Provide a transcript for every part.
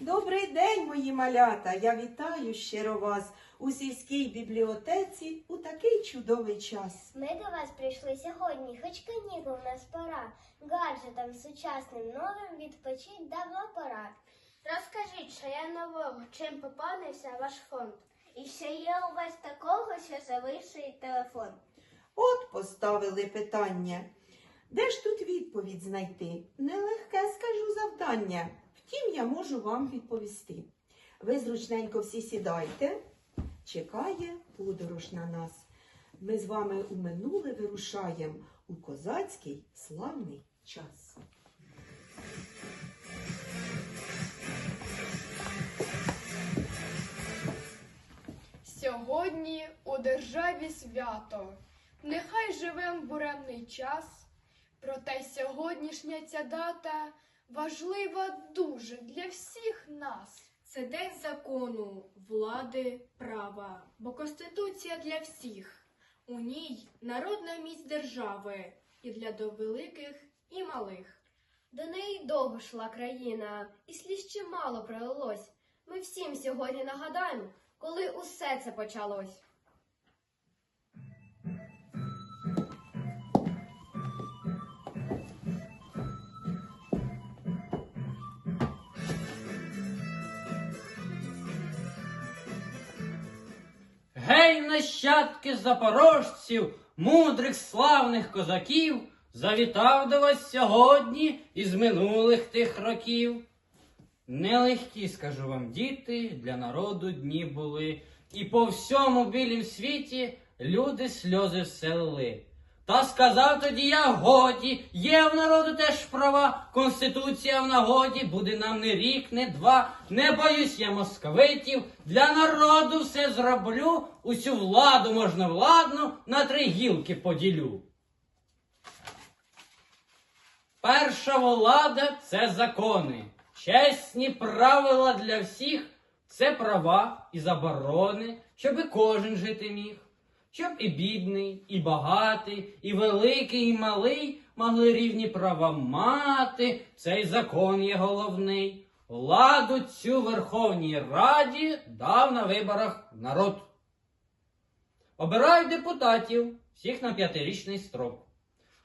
Добрий день, мої малята! Я вітаю щиро вас у сільській бібліотеці у такий чудовий час. Ми до вас прийшли сьогодні, хоч канікул нас пора. Гаджетам сучасним новим відпочить давно пора. Розкажіть, що є нового, чим поповнився ваш фонд? І що є у вас такого, що завищує телефон? От поставили питання. Де ж тут відповідь знайти? Нелегке скажу завдання. Втім, я можу вам відповісти. Ви зручненько всі сідайте. Чекає подорож на нас. Ми з вами у минуле вирушаємо у козацький славний час. Сьогодні у державі свято, нехай живем буремний час, проте сьогоднішня ця дата важлива дуже для всіх нас. Це день закону, влади, права, бо Конституція для всіх. У ній народна міць держави і для до великих і малих. До неї довго йшла країна, і сліз чимало пролилось. Ми всім сьогодні нагадаємо, коли усе це почалось. Гей, нащадки запорожців, мудрих славних козаків, завітав до вас сьогодні із минулих тих років. Нелегкі, скажу вам, діти, для народу дні були, і по всьому білім світі люди сльози вселили. Та сказав тоді я годі, є в народу теж права, конституція в нагоді, буде нам не рік, не два, не боюсь я московитів, для народу все зроблю, усю владу можна владну на три гілки поділю. Перша влада це закони, чесні правила для всіх, це права і заборони, щоб і кожен жити міг, щоб і бідний, і багатий, і великий, і малий могли рівні права мати. Цей закон є головний. Владу цю Верховній Раді дав на виборах народ. Обирають депутатів всіх на п'ятирічний строк.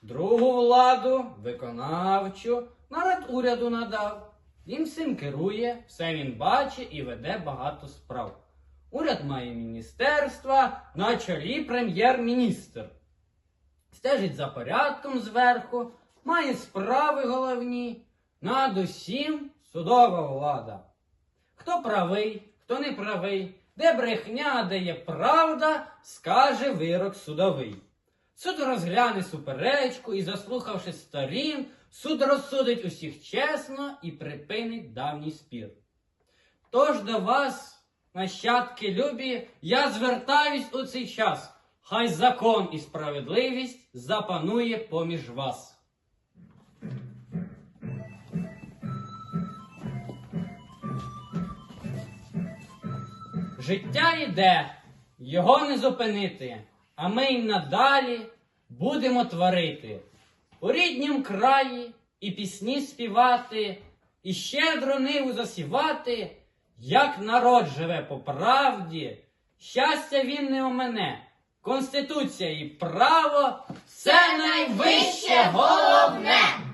Другу владу, виконавчу, наряд уряду надав. Він всім керує, все він бачить і веде багато справ. Уряд має міністерства, на чолі прем'єр-міністр. Стежить за порядком зверху, має справи головні. Над усім судова влада. Хто правий, хто не правий, де брехня, де є правда, скаже вирок судовий. Суд розгляне суперечку і, заслухавши сторін, суд розсудить усіх чесно і припинить давній спір. Тож до вас, нащадки любі, я звертаюсь у цей час. Хай закон і справедливість запанує поміж вас. Життя йде, його не зупинити, а ми й надалі будемо творити. У ріднім краї і пісні співати, і щедро ниву засівати, як народ живе по правді, щастя він не у мене. Конституція і право це найвище горе.